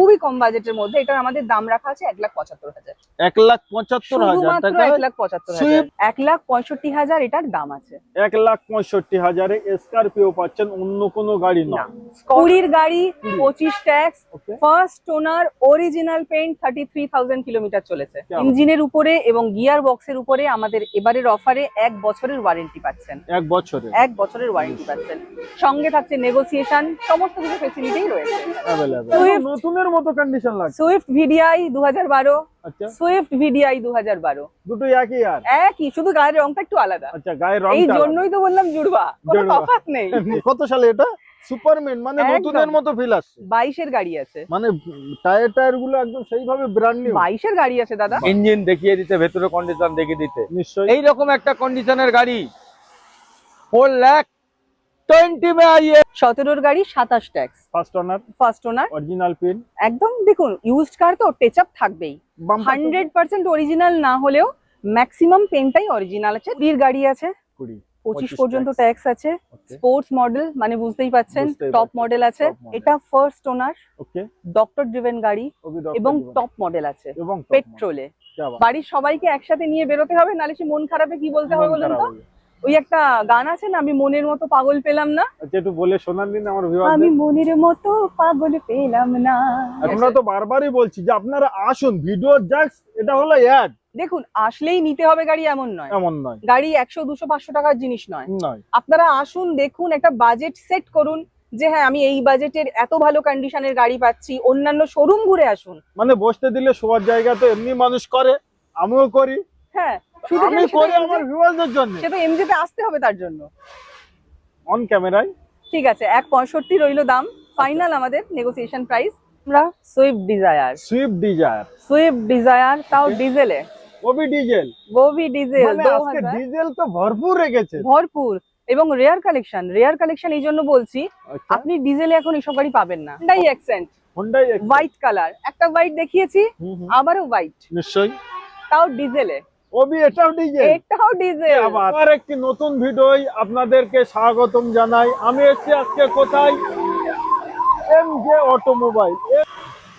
খুবই কম বাজেটের মধ্যে। এটার আমাদের দাম রাখা আছে এক লাখ পঁচাত্তর হাজার। এক লাখ পঁচাত্তর হাজার এক লাখ পঁচাত্তর হাজার। এক লাখ পঁয়ষট্টি হাজার এটার দাম আছে। এক লাখ পঁয়ষট্টি হাজারে স্করপিও পাচ্ছেন অন্য কোনো গাড়ি না। কুড়ির গাড়ি পঁচিশ tax first owner original paint thirty three thousand kilometre চলেছে ইঞ্জিনের উপরে এবং গিয়ার বক্সের উপরে আমাদের এবারের অফারে এক বছরের ওয়ারেন্টি পাচ্ছেন। এক বছরে? এক বছরের ওয়ারেন্টি পাচ্ছেন। সঙ্গে থাকছে নেগোসিয়েশন সমস্ত কিছু ফেসিলিটি রয়েছে। নতুনের মতো কন্ডিশন লাগছে? সুইফট ভিডিআই দু হাজার বারো। আচ্ছা। সুইফট ভিডিআই দু হাজার বারো। দুটোই একই আর? একই শুধু গায়ের রংটা একটু আলাদা। আচ্ছা গায়ের এই জন্যই তো বললাম জুড়বা কোনো। তফাৎ নেই। কত সালে এটা? সুপারম্যান মানে নতুনের মতো ফিল আসছে। বাইশের গাড়ি আছে। মানে টায়ার টায়ারগুলো একদম সেইভাবে ব্র্যান্ড নিউ বাইশের গাড়ি আছে দাদা। ইঞ্জিন দেখিয়ে দিতে ভেতরে কন্ডিশন দেখিয়ে দিতে। নিশ্চয়ই। এইরকম একটা কন্ডিশনের গাড়ি। ফোর লাখ টোয়েন্টি মে আইয়ে সতেরোর গাড়ি সাতাশ tax first owner first owner original paint একদম দেখুন ইউজড কার তো টেচ আপ থাকবেই। হান্ড্রেড পার্সেন্ট অরিজিনাল না হলেও ম্যাক্সিমাম পেনটাই অরিজিনাল আছে। কুড়ির গাড়ি আছে। কুড়ি পঁচিশ 25 পর্যন্ত ট্যাক্স আছে। স্পোর্টস মডেল মানে বুঝতেই পাচ্ছেন টপ মডেল আছে। এটা first owner okay doctor driven গাড়ি এবং টপ মডেল আছে। পেট্রোলে বাড়ির সবাইকে একসাথে নিয়ে বেরোতে হবে নালে সে মন খারাপে কি বলতে হবে বলুন তো? ওই একটা গান আছে না আমি মনের মতো পাগল পেলাম না? আচ্ছা একটু বলে শোনান দিন আমার আমি মনের মতো পাগল পেলাম না। আমরা তো বারবারই বলছি যে আপনারা আসুন ভিডিও জ্যাক্স এটা হলো অ্যাড দেখুন আসলেই নিতে হবে গাড়ি এমন নয়। এমন নয়। গাড়ি একশো দুশো পাঁচশো টাকার জিনিস নয়। নয়। আপনারা আসুন দেখুন একটা বাজেট সেট করুন যে হ্যাঁ আমি এই বাজেটের এত ভালো কন্ডিশনের গাড়ি পাচ্ছি অন্যান্য শোরুম ঘুরে আসুন। মানে বসতে দিলে শোয়ার জায়গা তো এমনি মানুষ করে আমিও করি। হ্যাঁ শুধু আমি সেটা করি আমার ভিউয়ারদের জন্য। সে এমজিতে আসতে হবে তার জন্য। অন ক্যামেরায় ঠিক আছে এক পঁয়ষট্টি রইল দাম। ফাইনাল আমাদের নেগোসিয়েশন প্রাইস আমরা Swift Dzire Swift Dzire Swift Dzire তাও ডিজেলে ওবি ডিজেল ডিজেল আজকে ডিজেল তো ভরপুর রেখেছে। ভরপুর। এবং রেয়ার কালেকশন রেয়ার কালেকশন এই জন্য বলছি আচ্ছা। আপনি ডিজেলে এখন এসব গাড়ি পাবেন না। Hyundai Accent Hyundai white colour একটা হোয়াইট দেখিয়েছি আবারও হোয়াইট নিশ্চয়ই। তাও ডিজেলে ওবি এটাও ডিজেল এটাও ডিজেল আবার? একটি নতুন ভিডিওই আপনাদেরকে স্বাগতম জানাই। আমি এসেছি আজকে কোথায়? M J automobile.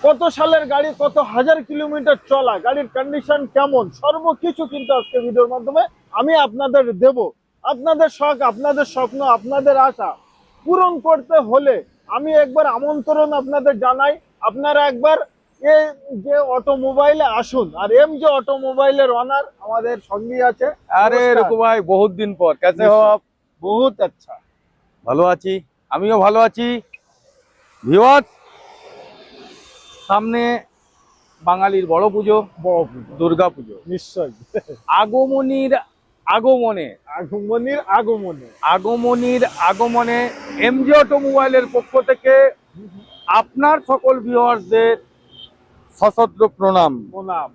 কত সালের গাড়ি কত হাজার কিলোমিটার চলা গাড়ির কন্ডিশন কেমন সর্বকিছু কিন্তু আজকে ভিডিওর মাধ্যমে আমি আপনাদের দেব। আপনাদের শখ আপনাদের স্বপ্ন আপনাদের আশা পূরণ করতে হলে আমি একবার আমন্ত্রণ আপনাদের জানাই। আপনারা একবার এ যে অটোমোবাইলে আসুন আর এম যে অটোমোবাইলের অনার আমাদের সঙ্গে আছে। আরে। রুকু ভাই বহুত দিন পর। কেসে হো আপ? বহুত আচ্ছা। ভালো আছি। আমিও ভালো আছি। ভিওয়ার্স সামনে বাঙালির বড় পুজো বড় পুজো। দুর্গা পুজো। নিশ্চয়ই আগমনীর আগমনে। আগমনের আগমনে। আগমনীর আগমনে এম এমজি অটোমোবাইলের পক্ষ থেকে আপনার সকল ভিউয়ার্সদের সশস্ত্র প্রণাম। প্রণাম।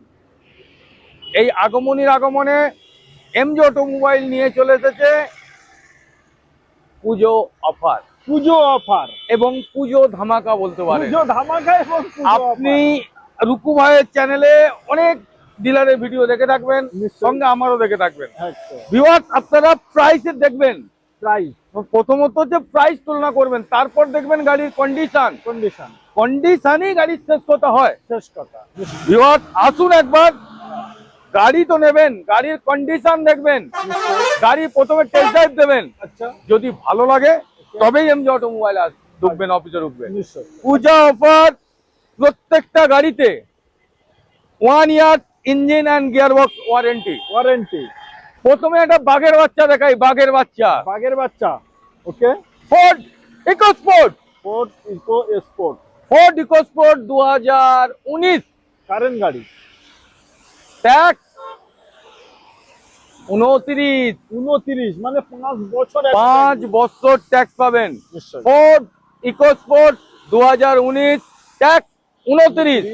এই আগমনীর আগমনে এমজি অটোমোবাইল নিয়ে চলে এসেছে পুজো অফার। পুজো অফার। এবং পুজো ধামাকা বলতে পারেন। পুজো ধামাকা এবং পুজো আপনি রুকু ভাইয়ের চ্যানেলে অনেক ডিলারের ভিডিও দেখে থাকবেন সঙ্গে আমারও দেখে থাকবেন। ভিউয়ার্স আপনারা প্রাইসে দেখবেন। প্রাইস প্রথমত হচ্ছে প্রাইস তুলনা করবেন তারপর দেখবেন গাড়ির কন্ডিশন কন্ডিশন কন্ডিশনই গাড়ির শেষ কথা হয়। শেষ কথা আসুন একবার। গাড়ি তো নেবেন গাড়ির কন্ডিশন দেখবেন। গাড়ি প্রথমে টেস্ট ড্রাইভ দেবেন। আচ্ছা। যদি ভালো লাগে তবেই এমজি অটোমোবাইল আস ঢুকবেন অফিসে ঢুকবেন। নিশ্চয় পূজা অফার প্রত্যেকটা গাড়িতে one year engine and gearbox warranty warranty প্রথমে একটা বাঘের বাচ্চা দেখাই বাঘের বাচ্চা। বাঘের বাচ্চা okay Ford EcoSport Ford EcoSport Ford EcoSport দু হাজার উনিশ। কারেন্ট গাড়ি। ট্যাক্স উনত্রিশ। উনত্রিশ মানে পাঁচ বছর পাঁচ বছর। ট্যাক্স পাবেন। ফোর্ড ইকোস্পোর্ট দু হাজার উনিশ ট্যাক্স উনত্রিশ।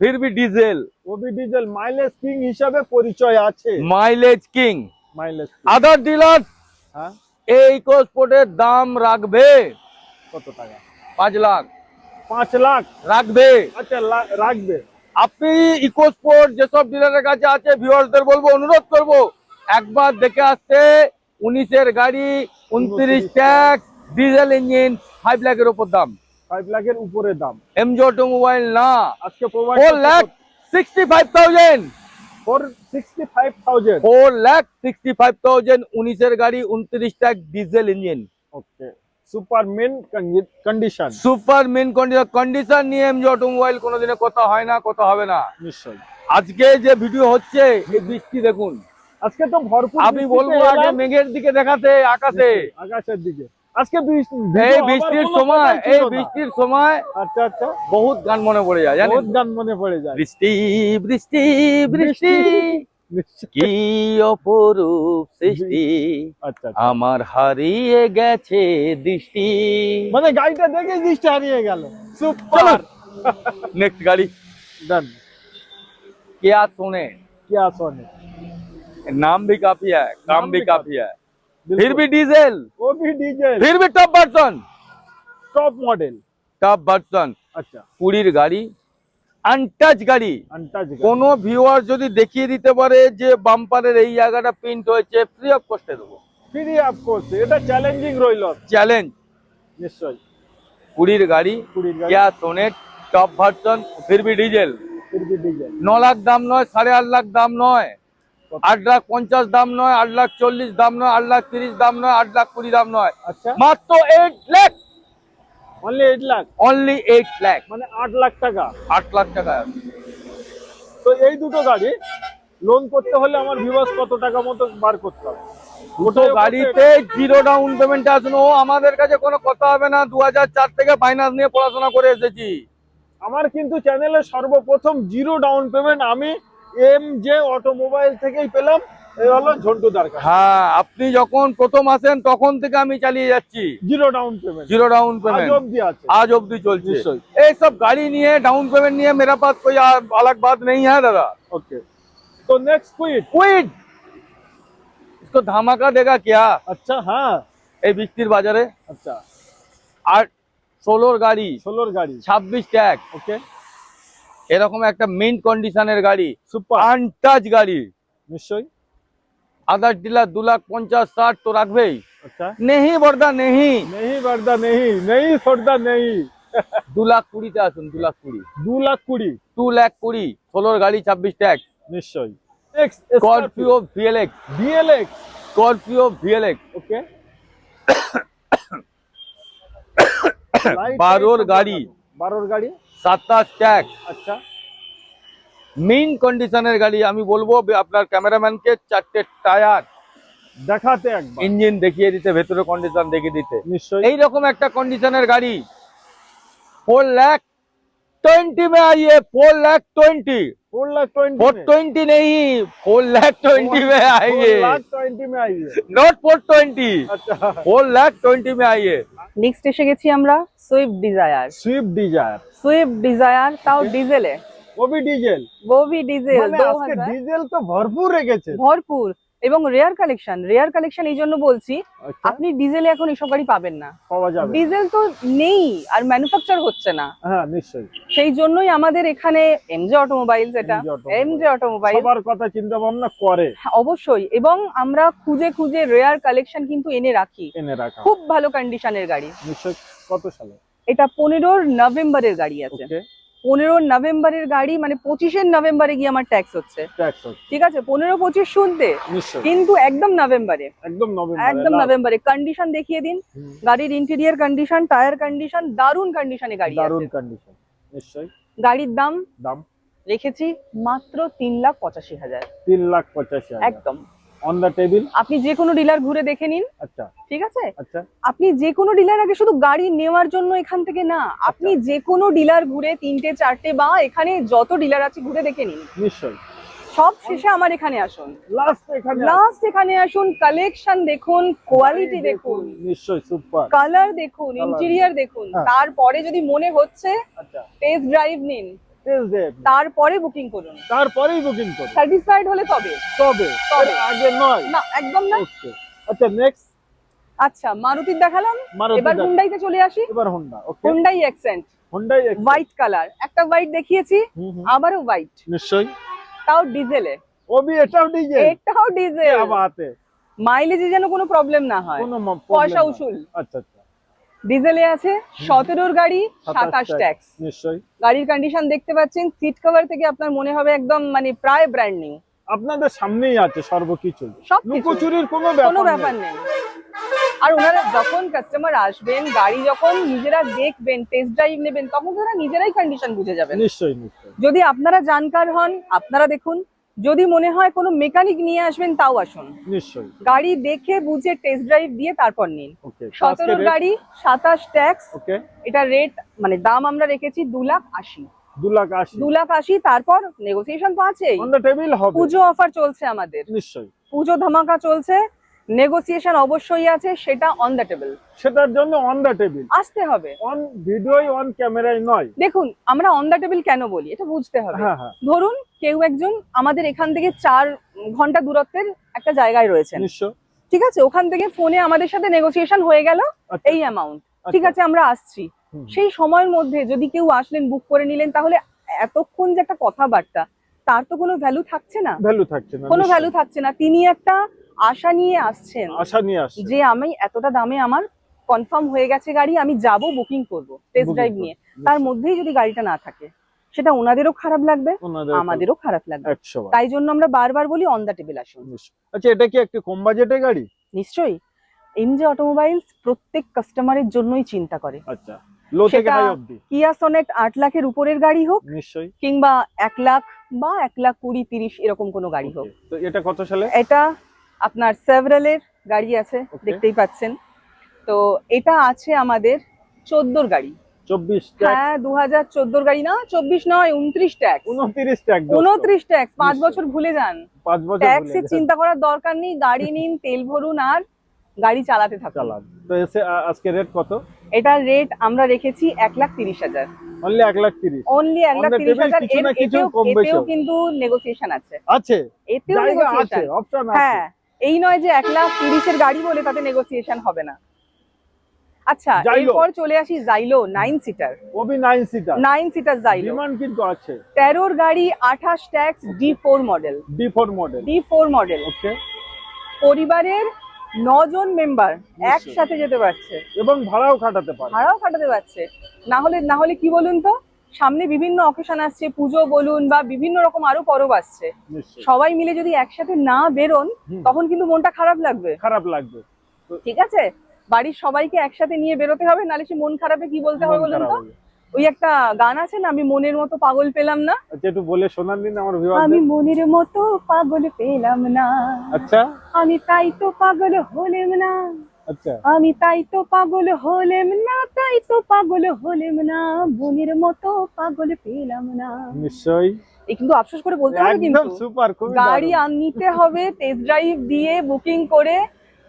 ফিরবি ডিজেল। ওবি ডিজেল মাইলেজ কিং হিসাবে পরিচয় আছে। Mileage king mileage other dealer হ্যাঁ? এই ইকোস্পোর্টের দাম রাখবে। কত টাকা? পাঁচ লাখ। পাঁচ লাখ? রাখবে। আচ্ছা রাখবে। আপনি ইকোস্পোর্ট যেসব ডিলারের কাছে আছে ভিউয়ার্সদের বলব অনুরোধ করব একবার দেখে আসতে উনিশের গাড়ি উনত্রিশ ট্যাক্স ডিজেল ইঞ্জিন ফাইভ লাখের ওপর দাম। ফাইভ লাখের উপরে দাম। এমজি অটোমোবাইল না। আজকে provide four lakh sixty five thousand. Four sixty five thousand. Four lakh sixty five thousand উনিশের গাড়ি উনত্রিশ টাক diesel engine. Okay. Super mint condition. Super mint condition নিয়ে এমজি অটোমোবাইল কোনোদিনে কথা হয় না কথা হবে না। নিশ্চয়ই। আজকে যে ভিডিও হচ্ছে এই বৃষ্টি দেখুন। আজকে তো ভরপুর আমি বলব আগে মেঘের দিকে দেখাতে আকাশে। আকাশের দিকে। আজকে বৃষ্টি এই ভিডিও বৃষ্টির হবার কোনো সময় কথাই ছিল এই না। বৃষ্টির সময় আচ্ছা আচ্ছা বহুত গান মনে পড়ে যায় জানেন বহুত গান মনে পড়ে যায় বৃষ্টি বৃষ্টি বৃষ্টি নিশ্চয়ই। কি অপরূপ সৃষ্টি আচ্ছা আচ্ছা। আমার হারিয়ে গেছে দৃষ্টি মানে গাড়িটা দেখে দৃষ্টি হারিয়ে গেল সুপার নেক্সট গাড়ি डन क्या सुने क्या सोने नाम भी काफी है काम नाम भी भी काफी है बिल्कुल। फिर भी डीजल वो भी डीजल फिर भी top version top model top version अच्छा কুড়ির গাড়ি আনটাচ গাড়ি अनटच কোন ভিউয়ার যদি দেখিয়ে দিতে পারে যে বাম্পারের এই জায়গাটা প্রিন্ট হয়েছে ফ্রি অফ কস্টে দেবো ফ্রি অফকোর্স এটা চ্যালেঞ্জিং রইল চ্যালেঞ্জ নিশ্চয় কুড়ির গাড়ি কুড়ির গাড়ি क्या সোনেট টপ ভার্সন ফির বি ডিজেল ফির বি ডিজেল ন লাখ দাম নয় সাড়ে আট লাখ দাম নয় আট লাখ পঞ্চাশ দাম নয় আট লাখ চল্লিশ দাম নয় আট লাখ তিরিশ দাম নয় আট লাখ কুড়ি দাম নয়। আচ্ছা। মাত্র eight lakh only eight lakh only eight lakh মানে আট লাখ টাকা? আট লাখ টাকা। তো এই দুটো গাড়ি লোন করতে হলে আমার ভিউয়ার্স কত টাকা মতো বার করতে হবে? দুটো গাড়িতে জিরো ডাউন পেমেন্ট আসুন। ও আমাদের কাছে কোনো কথা হবে না। দু চার থেকে ফাইন্যান্স নিয়ে পড়াশোনা করে এসেছি। আমার কিন্তু চ্যানেলে সর্বপ্রথম জিরো ডাউন পেমেন্ট আমি এম জে অটোমোবাইল থেকেই পেলাম এই হলো ঝন্টু দরকার হ্যাঁ আপনি যখন প্রথম আসেন তখন থেকে আমি চালিয়ে যাচ্ছি zero down payment zero down আজ পেমেন্ট অব্দি আছে आज अवधि चलती निश्चय। है ये सब गाड़ी नहीं है डाउन पेमेंट नहीं है मेरा पास कोई आ- अलग बात नहीं है दादा ओके तो नेक्स्ट क्विट क्विड इसको धमाका देगा क्या अच्छा हाँ এই বৃষ্টির বাজারে अच्छा আর ষোলোর গাড়ি ষোলোর গাড়ি ছাব্বিশ ট্যাগ ওকে এরকম একটা মেন কন্ডিশনের গাড়ি সুপার আনটাচ গাড়ি। নিশ্চয়ই। আদার ডিলার দু লাখ পঞ্চাশ ষাট তো রাখবেই। আচ্ছা। নেহি বর্দা নেহি। নেহি বর্দা নেহি। নেই সর্দা নেই দু লাখ কুড়িতে আসুন দু লাখ কুড়ি। দু লাখ কুড়ি। টু লাখ কুড়ি ষোলোর গাড়ি ছাব্বিশ ট্যাক্স নিশ্চয়ই। Scorpio VLX VLX Scorpio VLX okay বারোর গাড়ি। বারোর গাড়ি? সাতাশ ট্যাক আচ্ছা। মেইন কন্ডিশনের গাড়ি আমি বলব আপনার ক্যামেরাম্যানকে চারটে টায়ার দেখাতে একবার। ইঞ্জিন দেখিয়ে দিতে ভেতরে কন্ডিশন দেখিয়ে দিতে। নিশ্চয়ই। এই রকম একটা কন্ডিশনের গাড়ি। ফোর লাখ টোয়েন্টি में आइए four lakh twenty four lakh twenty four twenty नहीं फोर लाख ट्वेंटी में आइए लाख ट्वेंटी में आइए नॉट फोर ट्वेंटी अच्छा फोर लाख ट्वेंटी में आइए নেক্সট এসে গেছি আমরা Swift Dzire Swift Dzire Swift Dzire তাও ডিজেলে वो भी डीजल वो भी ডিজেল মানে দু আজকে হাজার ডিজেল তো ভরপুর রেখেছে ভরপুর এবং রেয়ার কালেকশন রেয়ার কালেকশন এই জন্য বলছি আচ্ছা, আপনি ডিজেলে এখন এসব গাড়ি পাবেন না। ডিজেল তো নেই আর ম্যানুফ্যাকচার হচ্ছে না। হ্যাঁ নিশ্চয়ই। সেই জন্যই আমাদের এখানে এমজে অটোমোবাইলস এটা। এমজে অটোমোবাইল সবার কথা চিন্তা ভাবনা করে। অবশ্যই। এবং আমরা খুঁজে খুঁজে রেয়ার কালেকশন কিন্তু এনে রাখি। এনে রাখা। খুব ভালো কন্ডিশনের গাড়ি। নিশ্চয়ই। কত সালে? এটা পনেরোর নভেম্বরের গাড়ি আছে। ওকে পনেরোর নভেম্বরের গাড়ি মানে পঁচিশের নভেম্বরে গিয়ে আমার ট্যাক্স হচ্ছে। ঠিক আছে? পনেরো পঁচিশ শুনতে কিন্তু একদম নভেম্বরে। একদম একদম নভেম্বরে। কন্ডিশন দেখিয়ে দিন। গাড়ির ইন্টেরিয়ার কন্ডিশন টায়ার কন্ডিশন দারুণ কন্ডিশনে গাড়ি আছে। কন্ডিশন নিশ্চয় গাড়ির দাম দাম? রেখেছি মাত্র তিন লাখ পঁচাশি হাজার। তিন লাখ পঁচাশি একদম। অন দ্য টেবিল আপনি যে কোনো ডিলার ঘুরে দেখে নিন। আচ্ছা। ঠিক আছে? আচ্ছা। আপনি যে কোনো ডিলার আগে শুধু গাড়ি নেওয়ার জন্য এখান থেকে না আপনি যে কোনো ডিলার ঘুরে তিনটে চারটে বা এখানে যত ডিলার আছে ঘুরে দেখে নিন। নিশ্চয় সব শেষে আমার এখানে আসুন। লাস্ট এখানে লাস্ট এখানে আসুন কালেকশন দেখুন কোয়ালিটি দেখুন। নিশ্চয় সুপার কালার দেখুন ইন্টেরিয়ার দেখুন। হ্যাঁ। তারপরে যদি মনে হচ্ছে আচ্ছা। টেস্ট ড্রাইভ নিন। তারপরে বুকিং করুন। তারপরেই বুকিং করুন। স্যাটিসফাইড হলে তবে তবে তবে আগে নয়। না একদম না? আচ্ছা নেক্সট আচ্ছা মারুতির দেখালাম। এবার হুন্ডাইতে চলে আসি। এবার Hyundai okay Hyundai Xcent Hyundai white colour একটা হোয়াইট দেখিয়েছি আবারও হোয়াইট নিশ্চয়ই। তাও ডিজেলে ওবি এটাও ডিজেল এটাও ডিজেল আবাতে মাইলেজে যেন কোনো প্রবলেম না হয়। কোনো পয়সা উসুল। আচ্ছা আচ্ছা। ডিজেলে আছে সতেরোর গাড়ি সাতাশ ট্যাক্স নিশ্চয়ই। গাড়ির কন্ডিশন দেখতে পাচ্ছেন সিট কভার থেকে আপনার মনে হবে একদম মানে প্রায় ব্র্যান্ড নিউ আপনাদের সামনেই আছে সর্বকিছু। সবকিছু। লুকোচুরির কোনো কোনো ব্যাপার নেই। নেই। আর ওনারা যখন কাস্টমার আসবেন গাড়ি যখন নিজেরা দেখবেন টেস্ট ড্রাইভ নেবেন তখন ওনারা নিজেরাই কন্ডিশন বুঝে যাবেন। নিশ্চয়ই নিশ্চয়ই। যদি আপনারা জানকার হন আপনারা দেখুন যদি মনে হয় কোনো মেকানিক নিয়ে আসবেন তাও আসুন। নিশ্চয়ই। গাড়ি দেখে বুঝে টেস্ট ড্রাইভ দিয়ে তারপর নিন। সতেরো গাড়ি সাতাশ ট্যাক্স এটা রেট মানে দাম আমরা রেখেছি দু লাখ আশি। দু লাখ আশি। দু লাখ আশি তারপর নেগোসিয়েশন তো আছে পুজো অফার চলছে আমাদের। নিশ্চয়ই। পুজো ধামাকা চলছে। নেগোসিয়েশন অবশ্যই আছে সেটা অন দ্য টেবিল সেটার জন্য অন দ্য টেবিল আসতে হবে। অন ভিডিওই অন ক্যামেরায় নয়। দেখুন আমরা অন দ্য টেবিল কেন বলি? এটা বুঝতে হবে। হ্যাঁ হ্যাঁ। ধরুন কেউ একজন আমাদের এখান থেকে চার ঘণ্টা দূরত্বের একটা জায়গায় রয়েছে ঠিক আছে? ওখান থেকে ফোনে আমাদের সাথে নেগোসিয়েশন হয়ে গেল আচ্ছা, এই অ্যামাউন্ট ঠিক আচ্ছা। আছে আমরা আসছি। সেই সময়ের মধ্যে যদি কেউ আসলেন বুক করে নিলেন তাহলে এতক্ষণ যে একটা কথাবার্তা তার তো কোনো ভ্যালু থাকছে না। ভ্যালু থাকছে না কোনো ভ্যালু থাকছে না। তিনি একটা আশা নিয়ে আসছেন। আশা নিয়ে আসছে যে আমি এতটা দামে আমার কনফার্ম হয়ে গেছে গাড়ি আমি যাব বুকিং করব টেস্ট ড্রাইভ নিয়ে। তার মধ্যেই যদি গাড়িটা না থাকে সেটা ওনাদেরও খারাপ লাগবে আমাদেরও খারাপ লাগবে। তাই জন্য আমরা বারবার বলি অন দ্য টেবিল আসুন। আচ্ছা এটা কি একটা কম বাজেটের গাড়ি? নিশ্চয়ই। এমজে অটোমোবাইলস প্রত্যেক কাস্টমারের জন্যই চিন্তা করে। আচ্ছা লো থেকে হাই অবধি। কিয়া সনেট আট লাখের উপরের গাড়ি হোক নিশ্চয়ই। কিংবা এক লাখ বা এক লাখ কুড়ি তিরিশ এরকম কোনো গাড়ি হোক। তো এটা কত সালে? এটা আপনার সেভারেলের গাড়ি আছে দেখতেই পাচ্ছেন। তো এটা আছে আমাদের চোদ্দোর গাড়ি। চব্বিশ হ্যাঁ দু হাজার চোদ্দোর গাড়ি না? চব্বিশ নয় উনত্রিশ ট্যাক্স। উনত্রিশ ট্যাগ উনত্রিশ ট্যাক্স পাঁচ বছর ভুলে যান। পাঁচ বছর ট্যাক্সের চিন্তা করার দরকার নেই গাড়ি নিন তেল ভরুন আর গাড়ি চালাতে থাকুন। চালান। তো এসে আজকে রেট কত? এটার রেট আমরা রেখেছি এক লাখ তিরিশ হাজার। অনলি এক লাখ তিরিশ। অনলি এক লাখ তিরিশ হাজার এতেও। কিন্তু নেগোসিয়েশন আছে। আছে। এতেও নেগোসিয়েশন আছে। হ্যাঁ। এই নয় যে এক লাখ তিরিশের গাড়ি বলে তাতে নেগোসিয়েশন হবে না। আচ্ছা। এরপর চলে আসি Xylo nine seater Obi nine seater nine seater Xylo demand কিন্তু আছে তেরোর গাড়ি আঠাশ tax D four model D four model D four model okay পরিবারের নজন মেম্বার একসাথে যেতে পারছে। এবং ভাড়াও খাটাতে পারে ভাড়াও খাটাতে পারছে। না হলে না হলে কি বলুন তো? সামনে বিভিন্ন অকেশন আসছে পুজো বলুন বা বিভিন্ন রকম আরও পরব আসছে। সবাই মিলে যদি একসাথে না বেরোন তখন কিন্তু মনটা খারাপ লাগবে। খারাপ লাগবে। ঠিক আছে? বাড়ির সবাইকে একসাথে নিয়ে বেরোতে হবে নাহলে সে মন খারাপে কি বলতে হবে বলুন তো? ওই একটা গান আছে না আমি মনের মতো পাগল পেলাম না? আচ্ছা একটু বলে শোনান দিন আমার আমি মনের মতো পাগল পেলাম না। আচ্ছা। আমি তাই তো পাগল হলেম না। আমি তাই তো পাগল হলেম না তাই তো পাগল হলেম না মনের মতো পাগল পেলাম না। নিশ্চয়ই। কিন্তু আফসোস করে বলতে হবে একদম কিন্তু সুপার গাড়ি। নিতে হবে টেস্ট ড্রাইভ দিয়ে বুকিং করে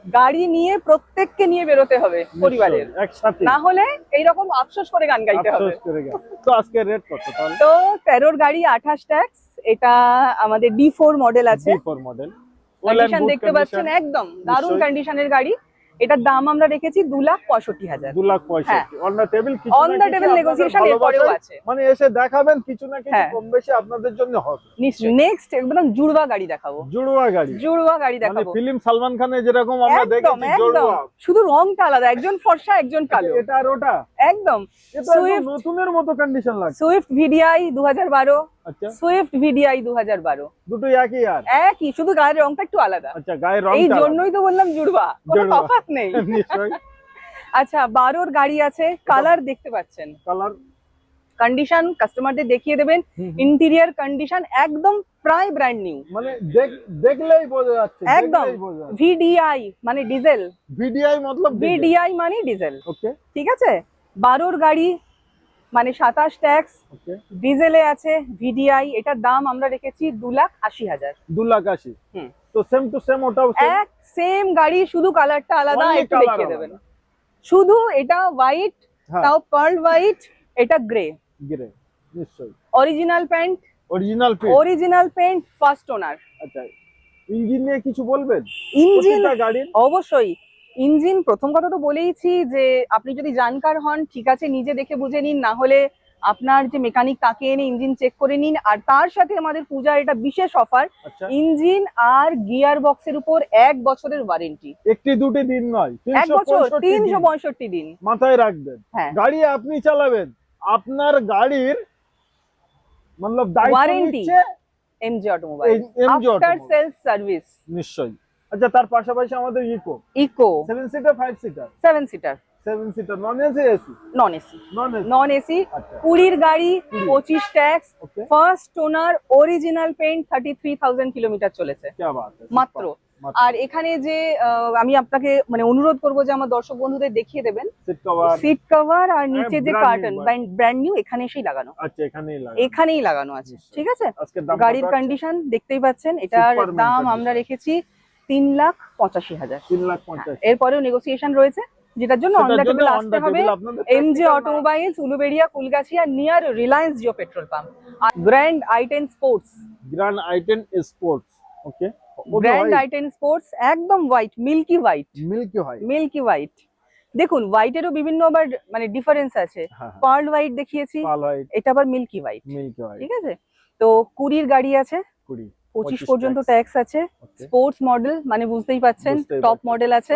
গাড়ি নিয়ে প্রত্যেককে নিয়ে বেরোতে হবে পরিবারের। একসাথে। না হলে এইরকম আফসোস করে গান গাইতে হবে। তো আজকে রেট কত তাহলে? তো তেরোর গাড়ি আঠাশ ট্যাক্স এটা আমাদের ডি ফোর মডেল আছে। ডি মডেল কন্ডিশন দেখতে পাচ্ছেন একদম দারুণ। কন্ডিশনের গাড়ি। এটার দাম আমরা রেখেছি দু লাখ পঁয়ষট্টি হাজার। দু লাখ পঁয়ষট্টি। অন দা টেবিল অন না টেবিল নেগোসিয়েশন এরপরেও আছে। মানে এসে দেখাবেন কিছু না কিছু হ্যাঁ। কম বেশি আপনাদের জন্য হবে। নিশ্চয়ই। নেক্সট একদম জুড়বা গাড়ি দেখাবো। জুড়ুয়া গাড়ি। জুড়বা গাড়ি মানে দেখাবো। ফিল্ম সালমান খানের যেরকম আমরা দেখেছি জুড়ুয়া শুধু রংটা আলাদা একজন ফর্সা একজন কালো। এটা আর ওটা? একদম। নতুনের মতো কন্ডিশন লাগছে। সুইফট ভিডিআই দু হাজার বারো। আচ্ছা। সুইফট ভিডিআই দু হাজার বারো। দুটোই একই আর? একই শুধু গায়ের রংটা একটু আলাদা। আচ্ছা গায়ের এই জন্যই তো বললাম জুড়বা। কোনো। তফাৎ নেই। আচ্ছা বারোর গাড়ি আছে কালার দেখতে পাচ্ছেন। কালার? কন্ডিশন কাস্টমারদের দেখিয়ে দেবেন। ইন্টেরিয়ার কন্ডিশন একদম প্রায় ব্র্যান্ড নিউ মানে দেখ- দেখলেই বোঝা যাচ্ছে একদম। ভিডিআই মানে ডিজেল ভিডিআই মতলব ভিডিআই মানে ডিজেল ওকে ঠিক আছে? বারোর গাড়ি মানে সাতাশ ট্যাক্স ডিজেলে আছে ভিডিআই এটার দাম আমরা রেখেছি দু লাখ আশি হাজার। দু লাখ আশি। তো সেম টু সেম ওটাও এক সেম গাড়ি শুধু কালারটা আলাদা একটু দেখিয়ে দেবেন। শুধু এটা হোয়াইট হ্যাঁ। তাও পার্ল হোয়াইট এটা গ্রে গ্রে নিশ্চয়ই। Original paint original piece original paint first owner আচ্ছা ইঞ্জিন নিয়ে কিছু বলবেন? ইঞ্জিন গাড়ির? অবশ্যই। ইঞ্জিন প্রথম কথা তো বলেইছি যে আপনি যদি জানকার হন ঠিক আছে নিজে দেখে বুঝে নিন। না হলে আপনার যে মেকানিক তাকে এনে ইঞ্জিন চেক করে নিন। আর তার সাথে আমাদের পূজা এটা বিশেষ অফার আচ্ছা। ইঞ্জিন আর গিয়ার বক্সের উপর এক বছরের ওয়ারেন্টি একটি দুটি দিন নয় এক বছর তিনশো পঁয়ষট্টি দিন। মাথায় রাখবেন। হ্যাঁ। গাড়ি আপনি চালাবেন। আপনার গাড়ির মতলব। নিচ্ছে MG automobile after sales service নিশ্চয়ই। আচ্ছা তার পাশাপাশি আমাদের Eco Eco 7 seater 5 seater 7 seater 7 seater non AC AC non AC non AC 20 গাড়ি 25 tax. First owner original paint 33000 kilometre চলেছে। মাত্র। আর এখানে যে আমি আপনাকে মানে অনুরোধ করব যে আমার দর্শক বন্ধুদের দেখিয়ে দেবেন। সিট কভার আর নিচে যে কার্টন ব্র্যান্ড নিউ এখানে এসেই লাগানো। আচ্ছা এখানেই লাগানো। এখানেই লাগানো আছে। ঠিক আছে? গাড়ির কন্ডিশন দেখতেই পাচ্ছেন এটার দাম আমরা রেখেছি তিন লাখ পঁচাশি হাজার। তিন লাখ পঞ্চাশ এরপরেও নেগোসিয়েশন রয়েছে যেটার জন্য অন দ্য টেবিল আসতে হবে MJ automobiles Uluberia Kulgachia near Reliance Jio petrol pump R grand i ten sports grand i ten sports okay grand i ten sports একদম হোয়াইট মিল্কি হোয়াইট মিল্কি হয় milky white দেখুন হোয়াইটেরও বিভিন্ন আবার মানে difference আছে। হ্যাঁ পার্ল হোয়াইট দেখিয়েছি এটা আবার মিল্কি হোয়াইট মিল্কি হয় ঠিক আছে? তো কুড়ির গাড়ি আছে। কুড়ি। পঁচিশ পর্যন্ত ট্যাক্স আছে। স্পোর্টস মডেল মানে বুঝতেই পাচ্ছেন টপ মডেল আছে।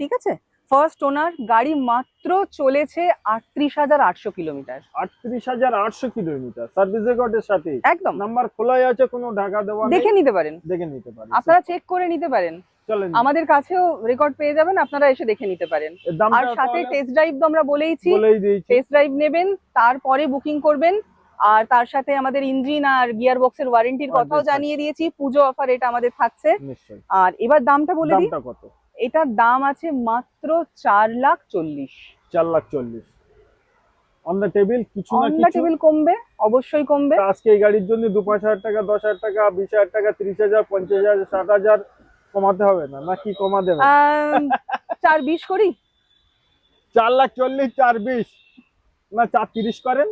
ঠিক আছে? ফার্স্ট ওনার গাড়ি মাত্র চলেছে আটত্রিশ হাজার আটশো কিলোমিটার। আটত্রিশ হাজার আটশো কিলোমিটার। সার্ভিস রেকর্ডের সাথে একদম। নাম্বার খোলাই আছে কোনো ঢাকা দেওয়া দেখে নিতে পারেন। দেখে নিতে পারি আপনারা চেক করে নিতে পারেন। আমাদের কাছেও রেকর্ড পেয়ে যাবেন আপনারা এসে দেখে নিতে পারেন। আর সাথে টেস্ট ড্রাইভ তো আমরা বলেইছি। টেস্ট ড্রাইভ নেবেন তারপরে বুকিং করবেন। আর তার সাথে আমাদের ইঞ্জিন আর গিয়ার বক্সের ওয়ারেন্টির কথাও জানিয়ে দিয়েছি পুজো অফার এটা আমাদের থাকছে। আর এবার দামটা বলে দিই। এটার দাম আছে মাত্র চার লাখ চল্লিশ। চার লাখ চল্লিশ। অন দ্য টেবিল কিছু না কিছু? টেবিল কমবে অবশ্যই কমবে। আজকে এই গাড়ির জন্য দু পাঁচ হাজার টাকা দশ হাজার টাকা বিশ হাজার টাকা ত্রিশ হাজার পঞ্চাশ হাজার ষাট হাজার কমাতে হবে না নাকি কমা দেবে আম, চার বিশ করি। চার লাখ চল্লিশ চার বিশ। না চার তিরিশ করেন।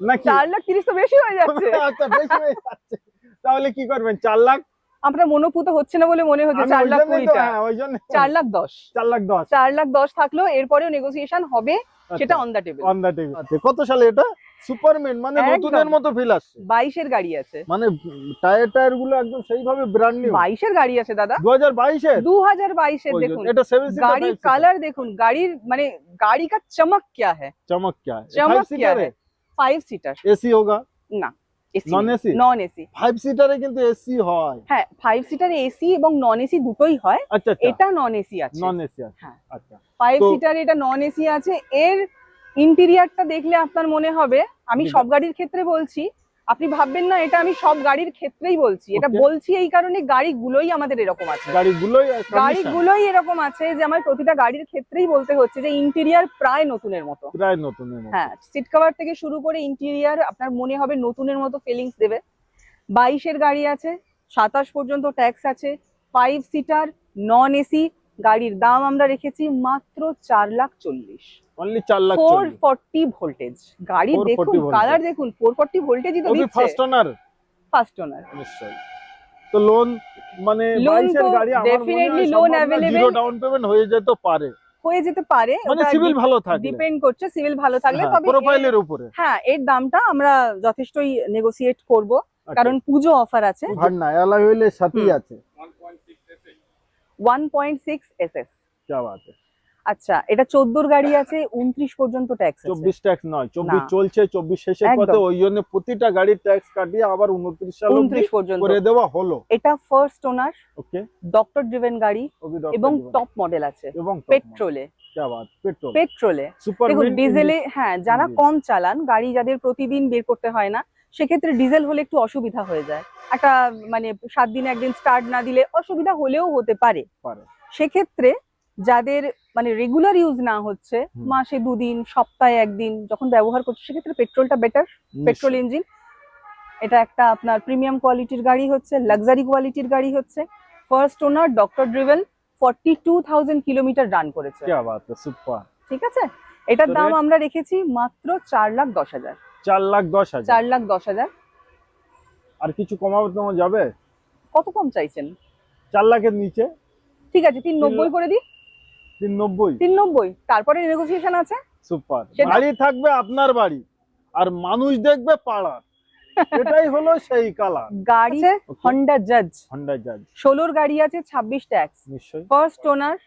নাকি চার লাখ তিরিশ তো বেশি হয়ে যাচ্ছে আচ্ছা বেশি হয়ে যাচ্ছে। তাহলে কি করবেন চার লাখ আপনার মনোপুত হচ্ছে না বলে মনে হচ্ছে আমি চার ওই লাখ জন্যই তো- কুড়িটা হ্যাঁ, ওই জন্য চার লাখ দশ চার লাখ দশ চার লাখ দশ থাকলেও এরপরেও নেগোসিয়েশন হবে সেটা on the table on the table কত সালে এটা সুপারম্যান মানে একদম। নতুনের মতো ফিল আসছে বাইশের গাড়ি আছে মানে টায়ার টায়ার গুলো একদম সেইভাবে ব্র্যান্ড নিউ বাইশের গাড়ি আছে দাদা দু হাজার বাইশের দু হাজার বাইশের দেখুন এটা সেভেন গাড়ির কালার দেখুন গাড়ির মানে গাড়ি কা চমক क्या है चमक क्या है चमक फाइव क्या सीटर है ফাইভ সিটার এসি হোগা না এসি নন এসি ফাইভ সিটারে কিন্তু এসি হয়। হ্যাঁ ফাইভ সিটার এসি এবং নন এসি দুটোই হয়। আচ্ছা আচ্ছা। এটা নন এসি আছে। নন এসি আছে। হ্যাঁ। আচ্ছা। ফাইভ সিটার এটা নন এসি আছে। এর ইন্টেরিয়ারটা দেখলে আপনার মনে হবে আমি সব গাড়ির ক্ষেত্রে বলছি আপনি ভাববেন না এটা আমি সব গাড়ির ক্ষেত্রেই বলছি। এটা বলছি এই কারণে গাড়িগুলোই আমাদের এরকম আছে। গাড়িগুলোই গাড়িগুলোই এরকম আছে যে আমার প্রতিটা গাড়ির ক্ষেত্রেই বলতে হচ্ছে যে ইন্টেরিয়ার প্রায় নতুনের মতো। প্রায় নতুনের মতো। হ্যাঁ সিট কভার থেকে শুরু করে ইন্টেরিয়ার আপনার মনে হবে নতুনের মতো ফিলিংস দেবে। বাইশের গাড়ি আছে সাতাশ পর্যন্ত ট্যাক্স আছে ফাইভ সিটার নন এসি গাড়ির দাম আমরা রেখেছি মাত্র চার লাখ চল্লিশ। অনলি চার লাখ ফোর ফর্টি ভোল্টেজ গাড়ি দেখুন কালার দেখুন ফোর ফর্টি ভোল্টেজই তো দিচ্ছে। ফার্স্ট ওনার ফার্স্ট ওনার নিশ্চয়ই। তো লোন মানে বাইশের গাড়ি আমার loan available। Zero down payment হয়ে যেতে পারে। হয়ে যেতে পারে মানে সিভিল ভালো থাকলে। ডিপেন্ড করছে সিভিল ভালো থাকলে তবে এর- প্রোফাইলের উপরে। হ্যাঁ এর দামটা আমরা যথেষ্টই নেগোসিয়েট করব। কারণ পুজো অফার আছে। ভান্ডা এলা হইলে সাথেই আছে। One point six S S আচ্ছা এটা চোদ্দোর গাড়ি আছে উনত্রিশ পর্যন্ত ট্যাক্স চব্বিশ ট্যাক্স নয় চব্বিশ চলছে চব্বিশ শেষের পথে ওই জন্য প্রতিটা গাড়ির ট্যাক্স কাটিয়ে আবার উনত্রিশ সাল উনত্রিশ পর্যন্ত। করে দেওয়া হলো। এটা first owner okay doctor driven গাড়ি এবং টপ মডেল আছে। এবং পেট্রোলে পেট্রোলে ডিজেলে হ্যাঁ যারা কম চালান গাড়ি যাদের প্রতিদিন বের করতে হয় না সেক্ষেত্রে ডিজেল হলে একটু অসুবিধা হয়ে যায়। একটা মানে সাত দিন একদিন স্টার্ট না দিলে অসুবিধা হলেও হতে পারে। সেক্ষেত্রে যাদের মানে রেগুলার ইউজ না হচ্ছে মাসে দুদিন সপ্তাহে একদিন যখন ব্যবহার করছে সেক্ষেত্রে পেট্রোলটা বেটার পেট্রোল ইঞ্জিন এটা একটা আপনার প্রিমিয়াম কোয়ালিটির গাড়ি হচ্ছে লাক্সারি কোয়ালিটির গাড়ি হচ্ছে। First owner doctor driven forty two thousand kilometre run করেছে ঠিক আছে? এটার দাম আমরা রেখেছি মাত্র চার লাখ দশ হাজার। চার লাখ দশ হাজার। চার লাখ দশ হাজার। আর কিছু কমাবো তোমার যাবে? কত কম চাইছেন? চার লাখের নিচে। ঠিক আছে তিন নব্বই করে দিই। তিন নব্বই। তিন নব্বই। তারপরে নেগোসিয়েশন আছে? সুপার বাড়ি থাকবে আপনার বাড়ি আর মানুষ দেখবে পাড়ার এটাই হলো সেই কালার। গাড়ি হন্ডা জাজ হন্ডা জাজ ষোলোর গাড়ি আছে ছাব্বিশ ট্যাক্স। নিশ্চয়ই। ফার্স্ট ওনার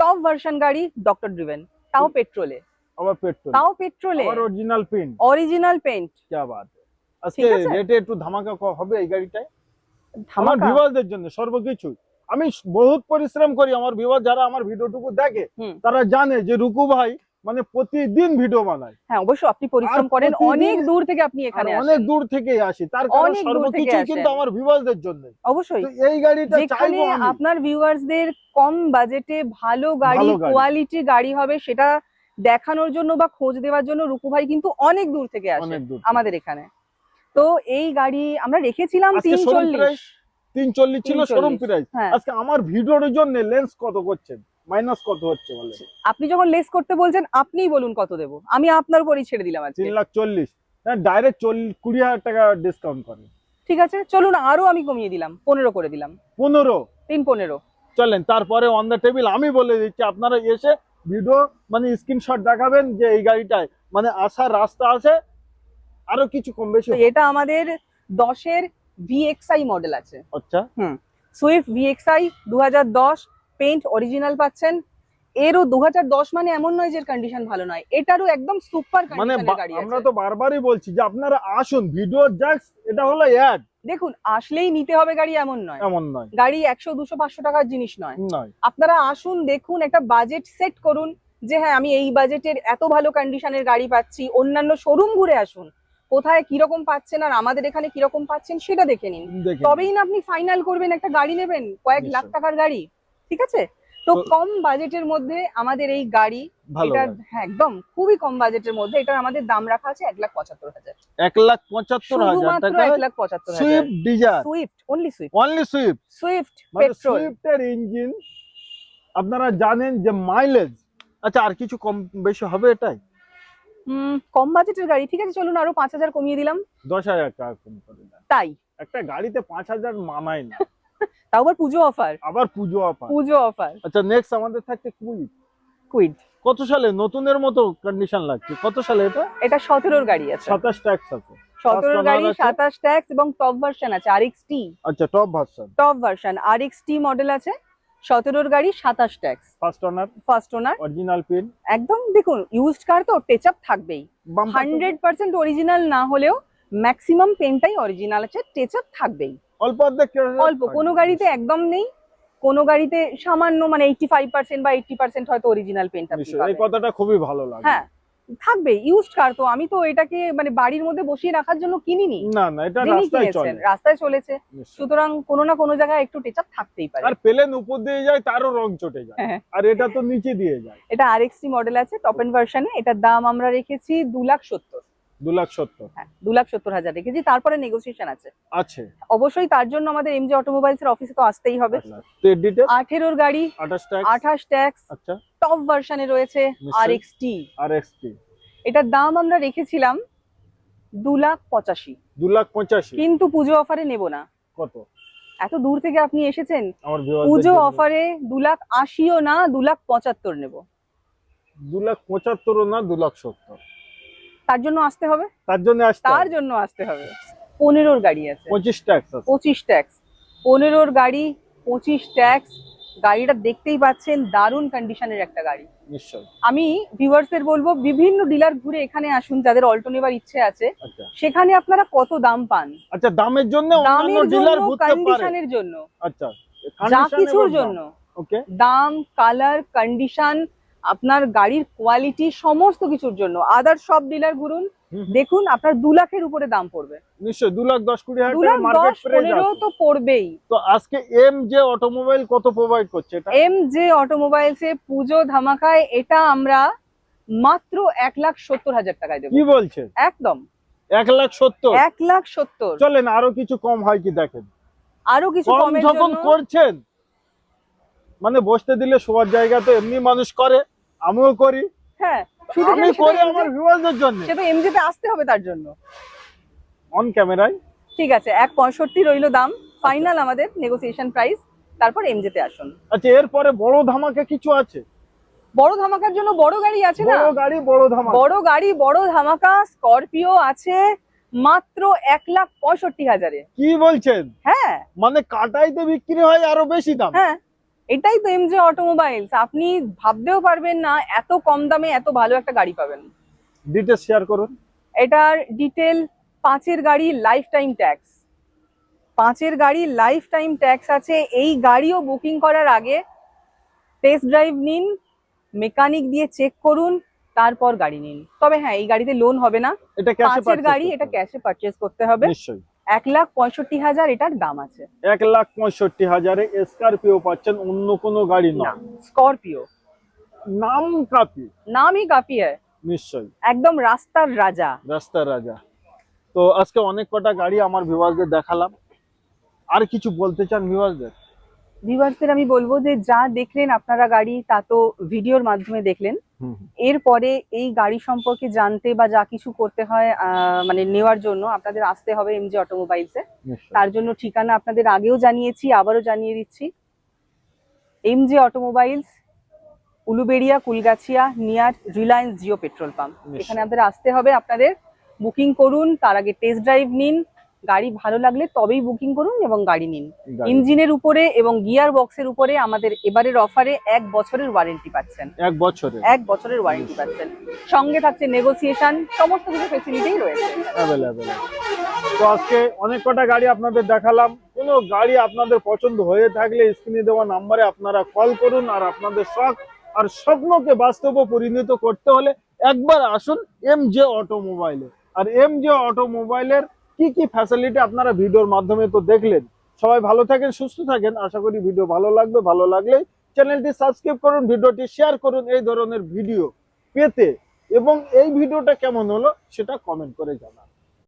টপ ভার্সন গাড়ি ডক্টর ড্রিভেন তাও পেট্রোলে আবার পেট্রোল তাও পেট্রোলে আবার অরিজিনাল পেইন্ট অরিজিনাল পেইন্ট আজকে রেটে একটু ধামাকা হবে এই গাড়িটায়? আমার ভিভালদের জন্য সর্বকিছু আমি বহুত পরিশ্রম করি আমার ভিউয়ার যারা আমার ভিডিওটুকু দেখে তারা জানে যে রুকু ভাই মানে প্রতিদিন ভিডিও বানায়। হ্যাঁ অবশ্যই আপনি পরিশ্রম করেন। অনেক দূর থেকে আপনি এখানে আসেন। অনেক দূর থেকে আসি। তার কারণ সর্বকিছু কিন্তু আমার ভিউয়ারদের জন্য অবশ্যই। এই গাড়িটা চাইব আপনার ভিউয়ারসদের কম বাজেটে ভালো গাড়ি কোয়ালিটি গাড়ি হবে সেটা দেখানোর জন্য বা খোঁজ দেওয়ার জন্য রুকু ভাই কিন্তু অনেক দূর থেকে আসে আমাদের এখানে। তো এই গাড়ি আমরা রেখেছিলাম তিন চল্লিশ। তিন চল্লিশ ছিল 340 শোরুম প্রাইস হ্যাঁ। আজকে আমার ভিডিওর জন্য লেন্স কত করছেন মাইনাস কত হচ্ছে বলে আপনি যখন লেস করতে বলছেন আপনিই বলুন কত দেবো। আমি আপনার উপরই ছেড়ে দিলাম আজকে। তিন লাখ চল্লিশ। হ্যাঁ ডাইরেক্ট চল্লিশ কুড়ি হাজার টাকা ডিসকাউন্ট করে ঠিক আছে চলুন আরও আমি কমিয়ে দিলাম পনেরো করে দিলাম। পনেরো? তিন পনেরো। চলেন তারপরে অন দ্য টেবিল আমি বলে দিচ্ছি আপনারা এসে ভিডিও মানে স্ক্রিনশট দেখাবেন যে এই গাড়িটায় মানে আসার রাস্তা আছে আরও কিছু কম বেশি এটা আমাদের দশের ভিএক্সআই মডেল আছে। আচ্ছা। হুম। সুইফট ভিএক্সআই দু হাজার দশ পেন্ট অরিজিনাল পাচ্ছেন। এরও দু হাজার দশ মানে এমন নয় যে কন্ডিশন ভালো নয়। এটারও একদম সুপার মানে কন্ডিশনের গাড়ি আমরা তো বারবারই বলছি যে আপনারা আসুন ভিডিও জ্যাক্স এটা হলো অ্যাড দেখুন আসলেই নিতে হবে গাড়ি এমন নয়। এমন নয়। গাড়ি একশো দুশো পাঁচশো টাকার জিনিস নয়। আপনারা আসুন দেখুন একটা বাজেট সেট করুন যে হ্যাঁ আমি এই বাজেটের এত ভালো কন্ডিশনের গাড়ি পাচ্ছি অন্যান্য শোরুম ঘুরে আসুন। কোথায় কীরকম পাচ্ছেন আর আমাদের এখানে কীরকম পাচ্ছেন সেটা দেখে নিন। তবেই না আপনি ফাইনাল করবেন একটা গাড়ি নেবেন কয়েক লাখ টাকার গাড়ি ঠিক আছে? তো কম বাজেটের মধ্যে আমাদের এই গাড়ি এটার হ্যাঁ একদম খুবই কম বাজেটের মধ্যে এটার আমাদের দাম রাখা আছে এক লাখ পঁচাত্তর হাজার। এক লাখ পঁচাত্তর হাজার টাকা এক লাখ পঁচাত্তর Swift Dzire Swift only Swift only Swift Swift petrol সুইফটের engine আপনারা জানেন যে মাইলেজ আচ্ছা আর কিছু কম বেশি হবে এটাই? কম বাজেটের গাড়ি ঠিক আছে চলুন আরও পাঁচ হাজার কমিয়ে দিলাম। দশ হাজার টাকা কম করে তাই। একটা গাড়িতে পাঁচ হাজার মানায় না। তাও আবার পুজো অফার আবার পুজো অফার পুজো অফার আচ্ছা নেক্সট আমাদের থাকছে কুইক কুইড কত সালে? নতুনের মতো কন্ডিশন লাগছে। কত সালে এটা? এটা সতেরোর গাড়ি আছে। সাতাশ ট্যাক্স আছে। সতেরোর owner গাড়ি আছে? সাতাশ ট্যাক্স এবং টপ ভার্সন আছে টি আচ্ছা টপ ভার্সন টপ ভার্সন টি মডেল আছে সতেরোর গাড়ি সাতাশ tax first owner first owner original pin একদম দেখুন ইউজড কার তো টেচ আপ থাকবেই। হান্ড্রেড পার্সেন্ট অরিজিনাল না হলেও ম্যাক্সিমাম পেনটাই অরিজিনাল আছে টেচ আপ থাকবেই। অল্প অর্ধেক অল্প কোনো গাড়িতে একদম নেই কোনো গাড়িতে সামান্য মানে এইটি ফাইভ পার্সেন্ট বা এইটি পার্সেন্ট হয়তো অরিজিনাল পেনটা নিশ্চয়ই এই কথাটা খুবই ভালো লাগে। হ্যাঁ থাকবে ইউজড কার তো আমি তো এটাকে মানে বাড়ির মধ্যে বসিয়ে রাখার জন্য কিনিনি। না না এটা রাস্তায় চলে। রাস্তায় চলেছে। সুতরাং কোনো না কোনো জায়গায় একটু টেচ আপ থাকতেই পারে। আর প্লেন উপর দিয়ে যায় তারও রং চটে যায়। হ্যাঁ। আর এটা তো নিচে দিয়ে যায়। এটা আর এক্সটি মডেল আছে টপ এন্ড ভার্সনে এটার দাম আমরা রেখেছি দু লাখ সত্তর। দু লাখ সত্তর। হ্যাঁ দু লাখ সত্তর হাজার রেখেছি তারপরে নেগোসিয়েশন আছে। আছে। অবশ্যই তার জন্য আমাদের এমজি অটোমোবাইলস এর অফিসে তো আসতেই হবে। আঠেরোর গাড়ি আঠাশ ট্যাক্স আচ্ছা। টপ ভার্সনে রয়েছে আর এক্স টি আর এটার দাম আমরা রেখেছিলাম দু লাখ পঁচাশি। দু লাখ পঁচাশি। কিন্তু পুজো অফারে নেব না। কত? এত দূর থেকে আপনি এসেছেন। পুজো অফারে দু লাখ আশিও না দু লাখ পঁচাত্তর নেব। দু লাখ পঁচাত্তরও না দু লাখ সত্তর। তার জন্য আসতে হবে? তার জন্য আসতে তার জন্য আসতে হবে। পনেরোর গাড়ি আছে। পঁচিশ ট্যাক্স পঁচিশ ট্যাক্স। পনেরোর গাড়ি পঁচিশ ট্যাক্স। গাড়িটা দেখতেই পাচ্ছেন দারুণ কন্ডিশনের একটা গাড়ি। নিশ্চয় আমি ভিউয়ার্সদের বলব বিভিন্ন ডিলার ঘুরে এখানে আসুন যাদের অল্টো নেবার ইচ্ছে আছে। আচ্ছা। সেখানে আপনারা কত দাম পান? আচ্ছা দামের জন্য দামের জন্য কন্ডিশনের জন্য। আচ্ছা। যা কিছুর জন্য। দাম কালার কন্ডিশন আপনার গাড়ির কোয়ালিটি সমস্ত কিছুর জন্য। আদার সব ডিলার ঘুরুন দেখুন আপনার দু লাখের উপরে দাম পড়বে। নিশ্চয় দু লাখ দশ কুড়ি হাজার তো পড়বেই। তো আজকে এম যে অটোমোবাইল কত প্রোভাইড করছে এম জে অটোমোবাইলস এ পুজো ধামাকায় এটা আমরা মাত্র এক লাখ সত্তর হাজার টাকায় দেবো। কি বলছে একদম। এক লাখ সত্তর? এক লাখ সত্তর। চলেন আরও কিছু কম হয় কি দেখেন। আরও কিছু কম যখন করছেন মানে বসতে দিলে শোয়ার জায়গা তো এমনি মানুষ করে। আমিও করি। হ্যাঁ শুধু আমি করি আমার ভিউয়ারদের জন্য। সে তো এমজি তে আসতে হবে তার জন্য। অন ক্যামেরায় ঠিক আছে এক পঁয়ষট্টি রইল দাম। ফাইনাল আমাদের নেগোসিয়েশন প্রাইস তারপর এমজি তে আসুন। আচ্ছা এরপরে বড় ধামাকা কিছু আছে? বড় ধামাকার জন্য বড় গাড়ি আছে না? বড় গাড়ি বড় ধামা বড় গাড়ি বড় ধামাকা স্করপিও আছে মাত্র এক লাখ পঁয়ষট্টি হাজারে। কি বলছেন? হ্যাঁ। মানে কাটাইতে বিক্রি হয় আরও বেশি দাম। হ্যাঁ। এটাই তো এমজে অটোমোবাইলস আপনি ভাবতেও পারবেন না এত কম দামে এত ভালো একটা গাড়ি পাবেন। ডিটেলস শেয়ার করুন। এটার ডিটেল পাঁচের গাড়ি লাইফ টাইম ট্যাক্স পাঁচের গাড়ি লাইফ টাইম ট্যাক্স আছে। এই গাড়িও বুকিং করার আগে টেস্ট ড্রাইভ নিন মেকানিক দিয়ে চেক করুন তারপর গাড়ি নিন। তবে হ্যাঁ এই গাড়িতে লোন হবে না। এটা ক্যাশে পাঁচের গাড়ি এটা ক্যাশে পারচেস করতে হবে। নিশ্চয়ই। এক লাখ পঁয়ষট্টি হাজার এটার দাম আছে। এক লাখ পঁয়ষট্টি হাজারে স্করপিও পাচ্ছেন অন্য কোনো গাড়ি না স্করপিও নাম কাপি। নামই কাপি হ্যায় নিশ্চয়ই। একদম রাস্তার রাজা। রাস্তার রাজা। তো আজকে অনেক কটা গাড়ি আমার ভিউয়ারদের দেখালাম। আর কিছু বলতে চান ভিউয়ারদের ভিউয়ার্সদের আমি বলব যে যা দেখলেন আপনারা গাড়ি তা তো ভিডিওর মাধ্যমে দেখলেন। এরপরে এই গাড়ি সম্পর্কে জানতে বা যা কিছু করতে হয় মানে নেওয়ার জন্য আপনাদের আসতে হবে এমজি অটোমোবাইলসে। তার জন্য ঠিকানা আপনাদের আগেও জানিয়েছি আবারও জানিয়ে দিচ্ছি। MG automobiles Uluberia Kulgachia near Reliance Jio petrol pump. এখানে আপনাদের আসতে হবে আপনাদের বুকিং করুন তার আগে টেস্ট ড্রাইভ নিন গাড়ি ভালো লাগলে তবেই বুকিং করুন এবং গাড়ি নিন। ইঞ্জিনের উপরে এবং গিয়ার বক্সের উপরে আমাদের এবারের অফারে এক বছরের ওয়ারেন্টি পাচ্ছেন। এক বছরে এক বছরের ওয়ারেন্টি পাচ্ছেন। সঙ্গে থাকছে নেগোসিয়েশন সমস্ত কিছু ফেসিলিটি রয়েছে। অ্যাভেলেবেল তো আজকে অনেক কটা গাড়ি আপনাদের দেখালাম। কোনো গাড়ি আপনাদের পছন্দ হয়ে থাকলে স্ক্রিনে দেওয়া নাম্বারে আপনারা কল করুন আর আপনাদের শখ আর স্বপ্নকে বাস্তবে পরিণত করতে হলে একবার আসুন এম জে অটোমোবাইলে আর এম জে অটোমোবাইলের কি কি ফ্যাসিলিটি আপনারা ভিডিওর মাধ্যমে তো দেখলেন? সবাই ভালো থাকেন, সুস্থ থাকেন। আশা করি ভিডিও ভালো লাগবে, ভালো লাগলে চ্যানেলটি সাবস্ক্রাইব করুন, ভিডিওটি শেয়ার করুন এই ধরনের ভিডিও পেতে। এবং এই ভিডিওটা কেমন হলো সেটা কমেন্ট করে জানান।